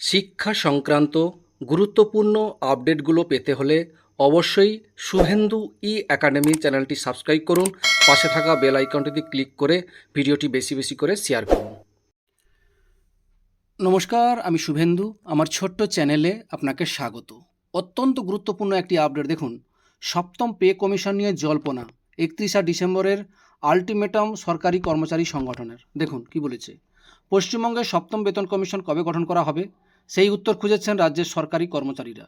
শিক্ষা সংক্রান্ত গুরুত্বপূর্ণ আপডেটগুলো পেতে হলে অবশ্যই শুভেন্দু ই একাডেমি চ্যানেলটি সাবস্ক্রাইব করুন। পাশে থাকা বেল আইকনটিতে ক্লিক করে ভিডিওটি বেশি বেশি করে শেয়ার করুন। নমস্কার, আমি শুভেন্দু। আমার ছোট্ট চ্যানেলে আপনাকে স্বাগত। অত্যন্ত গুরুত্বপূর্ণ একটি আপডেট দেখুন। সপ্তম পে কমিশন নিয়ে জল্পনা, একত্রিশা ডিসেম্বরের আলটিমেটাম সরকারি কর্মচারী সংগঠনের। দেখুন, কি বলেছে। পশ্চিমবঙ্গের সপ্তম বেতন কমিশন কবে গঠন করা হবে? সেই উত্তর খুঁজেছেন রাজ্যের সরকারি কর্মচারীরা।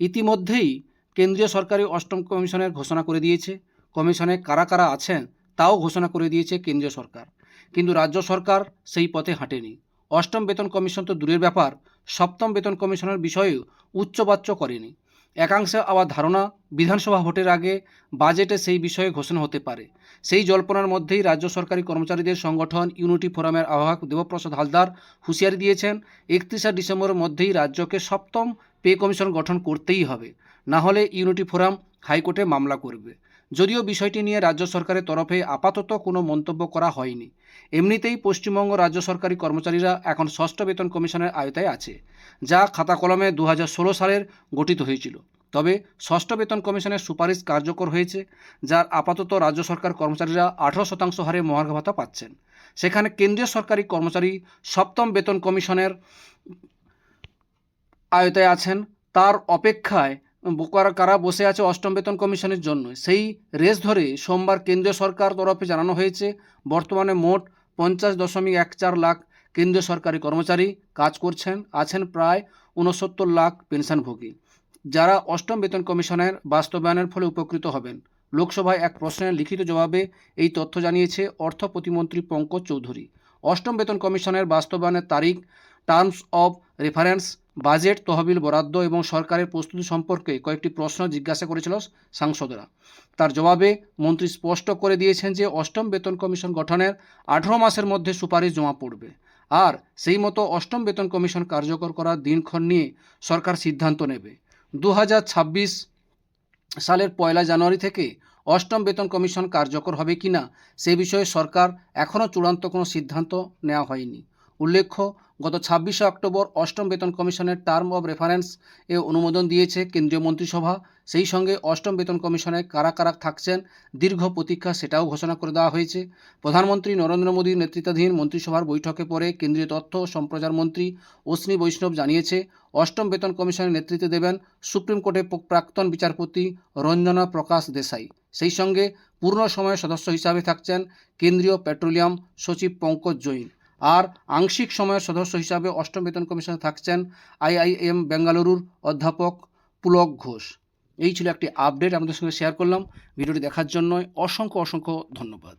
ইতিমধ্যেই কেন্দ্রীয় সরকারি অষ্টম কমিশনের ঘোষণা করে দিয়েছে। কমিশনে কারা কারা আছেন তাও ঘোষণা করে দিয়েছে কেন্দ্রীয় সরকার। কিন্তু রাজ্য সরকার সেই পথে হাঁটেনি। অষ্টম বেতন কমিশন তো দূরের ব্যাপার, সপ্তম বেতন কমিশনের বিষয়েও উচ্চবাচ্য করেনি। একাংশে আবার ধারণা, বিধানসভা ভোটের আগে বাজেটে সেই বিষয়ে ঘোষণা হতে পারে। সেই জল্পনার মধ্যেই রাজ্য সরকারি কর্মচারীদের সংগঠন ইউনিটি ফোরামের আহ্বায়ক দেবপ্রসাদ হালদার হুঁশিয়ারি দিয়েছেন, একত্রিশে ডিসেম্বরের মধ্যেই রাজ্যকে সপ্তম পে কমিশন গঠন করতেই হবে। না হলে ইউনিটি ফোরাম হাইকোর্টে মামলা করবে। যদিও বিষয়টি নিয়ে রাজ্য সরকারের তরফে আপাতত কোনো মন্তব্য করা হয়নি। এমনিতেই পশ্চিমবঙ্গ রাজ্য সরকারি কর্মচারীরা এখন ষষ্ঠ বেতন কমিশনের আয়তায় আছে, যা খাতা কলমে দু হাজার ষোলো সালের গঠিত হয়েছিল। তবে ষষ্ঠ বেতন কমিশনের সুপারিশ কার্যকর হয়েছে, যার আপাতত রাজ্য সরকার কর্মচারীরা আঠারো শতাংশ হারে মহার্ঘ ভাতা পাচ্ছেন। সেখানে কেন্দ্রীয় সরকারি কর্মচারী সপ্তম বেতন কমিশনের আয়তায় আছেন। তার অপেক্ষায় বোকারা কারা বসে আছে অষ্টম বেতন কমিশনের জন্য? সেই রেস ধরে সোমবার কেন্দ্রীয় সরকার তরফে জানানো হয়েছে, বর্তমানে মোট পঞ্চাশ দশমিক এক চার লাখ কেন্দ্রীয় সরকারি কর্মচারী কাজ করছেন, আছেন প্রায় ঊনসত্তর লাখ পেনশনভোগী। যারা অষ্টম বেতন কমিশনের বাস্তবায়নের ফলে উপকৃত হবেন। লোকসভায় এক প্রশ্নের লিখিত জবাবে এই তথ্য জানিয়েছে অর্থ প্রতিমন্ত্রী পঙ্কজ চৌধুরী। অষ্টম বেতন কমিশনের বাস্তবায়নের তারিখ টার্মস অফ রেফারেন্স বাজেট, তহবিল বরাদ্দ এবং সরকারের প্রস্তুতি সম্পর্কে কয়েকটি প্রশ্ন জিজ্ঞাসা করেছিল সাংসদরা। তার জবাবে মন্ত্রী স্পষ্ট করে দিয়েছেন যে অষ্টম বেতন কমিশন গঠনের আঠারো মাসের মধ্যে সুপারিশ জমা পড়বে। আর সেই মতো অষ্টম বেতন কমিশন কার্যকর করার দিনক্ষণ নিয়ে সরকার সিদ্ধান্ত নেবে। দু হাজার ছাব্বিশ সালের পয়লা জানুয়ারি থেকে অষ্টম বেতন কমিশন কার্যকর হবে কি না সে বিষয়ে সরকার এখনও চূড়ান্ত কোনো সিদ্ধান্ত নেওয়া হয়নি। উল্লেখ্য, গত ছাব্বিশে অক্টোবর অষ্টম বেতন কমিশনের টার্ম অব রেফারেন্স এ অনুমোদন দিয়েছে কেন্দ্রীয় মন্ত্রিসভা। সেই সঙ্গে অষ্টম বেতন কমিশনে কারা কারা থাকছেন, দীর্ঘ প্রতীক্ষা সেটাও ঘোষণা করে দেওয়া হয়েছে। প্রধানমন্ত্রী নরেন্দ্র মোদীর নেতৃত্বাধীন মন্ত্রিসভার বৈঠকে পরে কেন্দ্রীয় তথ্য ও সম্প্রচার মন্ত্রী অশ্বিনী বৈষ্ণব জানিয়েছে, অষ্টম বেতন কমিশনের নেতৃত্বে দেবেন সুপ্রিম কোর্টের প্রাক্তন বিচারপতি রঞ্জনা প্রকাশ দেশাই। সেই সঙ্গে পূর্ণ সময়ের সদস্য হিসাবে থাকছেন কেন্দ্রীয় পেট্রোলিয়াম সচিব পঙ্কজ জৈন। আর আংশিক সময়ের সদস্য হিসাবে অষ্টম বেতন কমিশনে থাকছেন আইআইএম বেঙ্গালুরুর অধ্যাপক পুলক ঘোষ। এই ছিল একটি আপডেট আমাদের সঙ্গে শেয়ার করলাম। ভিডিওটি দেখার জন্য অসংখ্য অসংখ্য ধন্যবাদ।